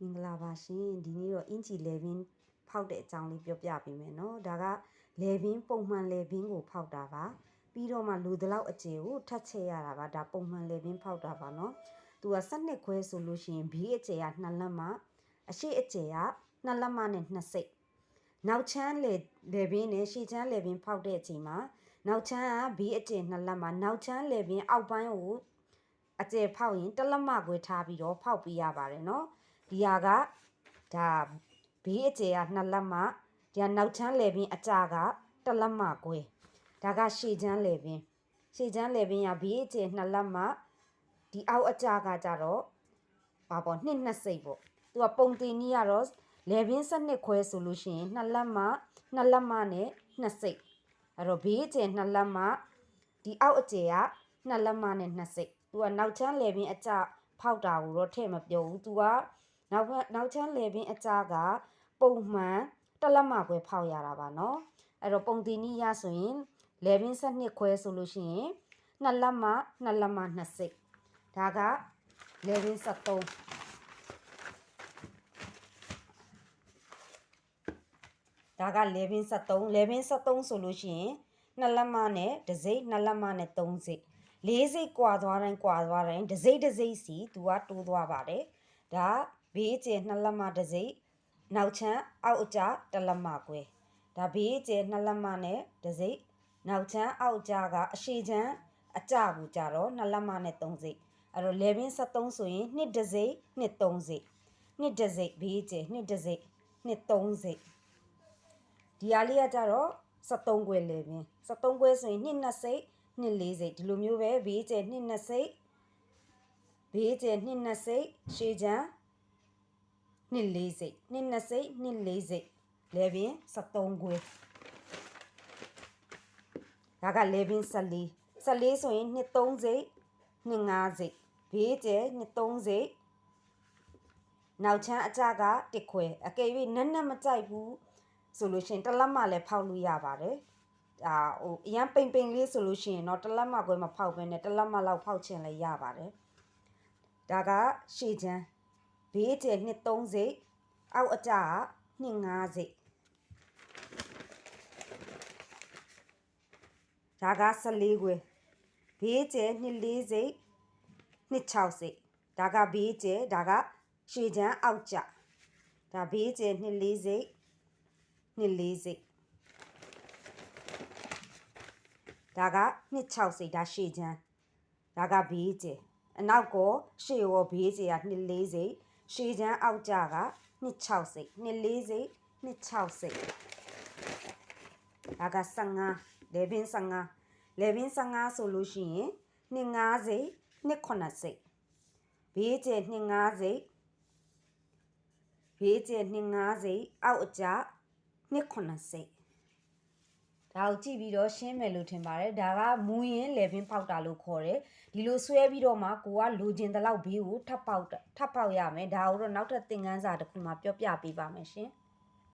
မင်္ဂလာပါရှင်ဒီနေ့တော့အင်ချီလေဘင်းဖောက်တဲ့အကြောင်းလေးပြောပြပေးမယ်နော်ဒါကလေဘင်းပုံမှန်လေဘင်းကိုဖောက်တာပါပြီးတော့မှလူတလောက်အကျယ်ကိုထပ်ချက်ရတာပါဒါပုံမှန်လေဘင်းဖောက်တာပါနော်သူကစနစ်ခွဲဆိုလို့ရှိရင်ဘေးအကျယ်က2လက်မအရှိအကျယ်က2လက်မနဲ့2စိတ်နောက်ချမ်းလေလေဘင်းနဲ့ရှေ့ချမ်းလေဘင်းဖောက်တဲ့အချိန်မှာနောက်ချမ်းကဘေးအကျယ်2လက်မနောက်ချမ်းလေဘင်းအောက်ပိုင်းကိုအကျယ်ဖောက်ရင်တစ်လက်မခွဲထားပြီးတော့ဖောက်ပြရပါတယ်နော် ဒီဟာကဒါဘေးအကျယ်ကနှစ်လက်မဒီကနောက်ချမ်းလေပင်အကြကတစ်လက်မကွဲဒါကရှေ့ချမ်းလေပင်ရှေ့ချမ်းလေပင်ကဘေးအကျယ်နှစ်လက်မဒီအောက်အကြကကြတော့ပါပေါ့နှစ်နှစ်စိတ်ပေါ့သူကပုံတင်ကြီးကတော့လေပင်စနစ်ခွဲဆိုလို့ရှိရင်နှစ်လက်မနှစ်လက်မနဲ့နှစ်စိတ်အဲ့တော့ဘေးအကျယ်နှစ်လက်မဒီအောက်အကျယ်ကနှစ်လက်မနဲ့နှစ်စိတ်သူကနောက်ချမ်းလေပင်အကြဖောက်တာကိုတော့ထည့်မပြောဘူးသူက နောက်နောက်ချမ်းလေပင်အကြကပုံမှန်တလက်မခွဲဖောက်ရတာပါနော်အဲ့တော့ပုံတင်နီးရဆိုရင်လေပင်ဆက်နှစ်ခွဲဆိုလို့ရှိရင်နှစ်လက်မနှစ်လက်မနှစ်စိတ်ဒါကလေပင်73ဒါက1173 1173ဆိုလို့ရှိရင်နှစ်လက်မနဲ့ဒစိမ့်နှစ်လက်မနဲ့3စိတ်၄စိတ်ကွာသွားတိုင်းကွာသွားတိုင်းဒစိမ့်ဒစိမ့်စီသူကတိုးသွားပါတယ်ဒါ ဘေးကျဲနှစ်လက်မတစ်စိတ်နောက်ချမ်းအောက်အကျတစ်လက်မကွဲဒါဘေးကျဲနှစ်လက်မနဲ့တစ်စိတ်နောက်ချမ်းအောက်အကျကအရှိချမ်းအကျကိုကြတော့နှစ်လက်မနဲ့သုံးစိတ်အဲ့တော့လေပင်73ဆိုရင်နှစ်တစ်စိတ်နှစ်သုံးစိတ်နှစ်တစ်စိတ်ဘေးကျဲနှစ်တစ်စိတ်နှစ်သုံးစိတ်ဒီအားလေးကကြတော့73ခွဲလေပင်73ခွဲဆိုရင်နှစ်နှစ်စိတ်နှစ်လေးစိတ်ဒီလိုမျိုးပဲဘေးကျဲနှစ်နှစ်စိတ်ဘေးကျဲနှစ်နှစ်စိတ်ရှေးချမ်း နှစ်လေးစိတ်နှစ်နှစ်စိတ်နှစ်လေးစိတ်လေပင်73ခွဲဒါကလေပင်14 14ဆိုရင်နှစ်3စိတ်နှစ်5စိတ်ဘေးကျဲနှစ်3စိတ်နောက်ချမ်းအကြကတစ်ခွဲအကယ်၍နက်နက်မကြိုက်ဘူးဆိုလို့ရှိရင်တစ်လက်မလည်းဖောက်လို့ရပါတယ်ဒါဟိုအရန်ပိန်ပိန်လေးဆိုလို့ရှိရင်တော့တစ်လက်မခွဲမဖောက်ဘဲနဲ့တစ်လက်မလောက်ဖောက်ချင်လည်းရပါတယ်ဒါကရှေ့ချမ်း ဘေးကျယ်နှစ်3စိတ်အောက်အကျကနှစ်5စိတ်ဒါက14ခွဲဘေးကျယ်နှစ်4စိတ်နှစ်6စိတ်ဒါကဘေးကျယ်ဒါကရှေ့ချမ်းအောက်ကျဒါဘေးကျယ်နှစ်4စိတ်နှစ်လေးစိတ်ဒါကနှစ်6စိတ်ဒါရှေ့ချမ်းဒါကဘေးကျအနောက်ကောရှေ့ရောဘေးကျကနှစ်လေးစိတ် ရှေ့ချမ်းအောက်ကြကနှစ်6စိတ်နှစ်လေးစိတ်နှစ်6စိတ်ဒါက15လေဘင်း15လေဘင်း15ဆိုလို့ရှိရင်နှစ်5စိတ်နှစ်9စိတ်ဘေးကျနှစ်5စိတ်ဘေးကျနှစ်5စိတ်အောက်အကြနှစ်90 ဒါကိုကြည့်ပြီးတော့ရှင်းမယ်လို့ထင်ပါတယ်ဒါကမူရင်လေပင်ပေါက်တာလို့ခေါ်တယ်ဒီလိုဆွဲပြီးတော့မှကိုကလိုချင်တဲ့လောက်ဘေးကိုထပ်ပေါက်ထပ်ပေါက်ရမယ်ဒါကိုတော့နောက်ထပ်သင်ခန်းစာတစ်ခုမှပြောပြပေးပါမယ်ရှင်။